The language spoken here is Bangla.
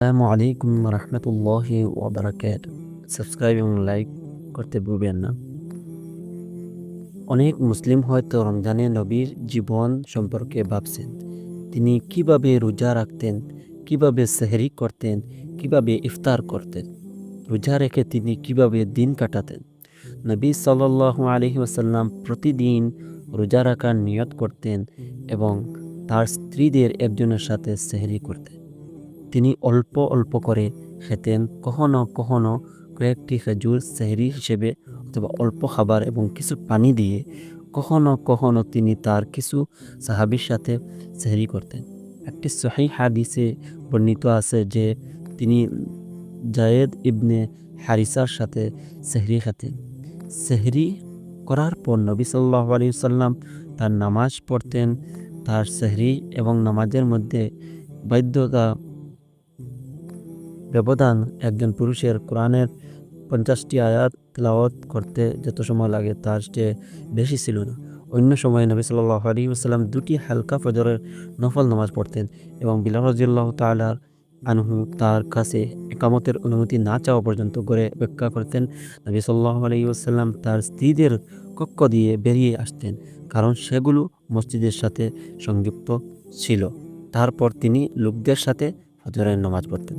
আসসালামু আলাইকুম রহমতুল্লাহি ওবরাকাত সাবস্ক্রাইব এবং লাইক করতে ভুলবেন না। অনেক মুসলিম হয়তো রমজানে নবীর জীবন সম্পর্কে ভাবছেন। তিনি কীভাবে রোজা রাখতেন, কীভাবে সেহরি করতেন, কীভাবে ইফতার করতেন, রোজা রেখে তিনি কীভাবে দিন কাটাতেন। নবী সাল্লাল্লাহু আলহি ওসাল্লাম প্রতিদিন রোজা রাখার নিয়ত করতেন এবং তার স্ত্রীদের একজনের সাথে সেহরি করতেন। তিনি অল্প অল্প করে খেতেন। কখনো কখনো কয়েকটি খেজুর সেহরি হিসেবে অথবা অল্প খাবার এবং কিছু পানি দিয়ে কখনো কখনো তিনি তার কিছু সাহাবির সাথে সেহরি করতেন। একটি সহি হাদিসে বর্ণিত আছে যে তিনি জায়েদ ইবনে হারিসার সাথে সেহরি খেতেন। সেহরি করার পর নবী সাল্লাহ আলী সাল্লাম তার নামাজ পড়তেন। তার সেহরি এবং নামাজের মধ্যে বাধ্যতা ব্যবধান একজন পুরুষের কোরআনের পঞ্চাশটি আয়াত তেলাওয়াত করতে যত সময় লাগে তার চেয়ে বেশি ছিল না। অন্য সময় নবী সাল্লাহ আলী দুটি হালকা ফজরের নফল নামাজ পড়তেন এবং বিলাল রাজিয়াল্লাহ তালার আনহু তার কাছে একামতের অনুমতি না চাওয়া পর্যন্ত করে অপেক্ষা করতেন। নবী সাল্লাহ আলী তার স্ত্রীদের কক্ষ দিয়ে বেরিয়ে আসতেন, কারণ সেগুলো মসজিদের সাথে সংযুক্ত ছিল। তারপর তিনি লোকদের সাথে ফজরের নামাজ পড়তেন।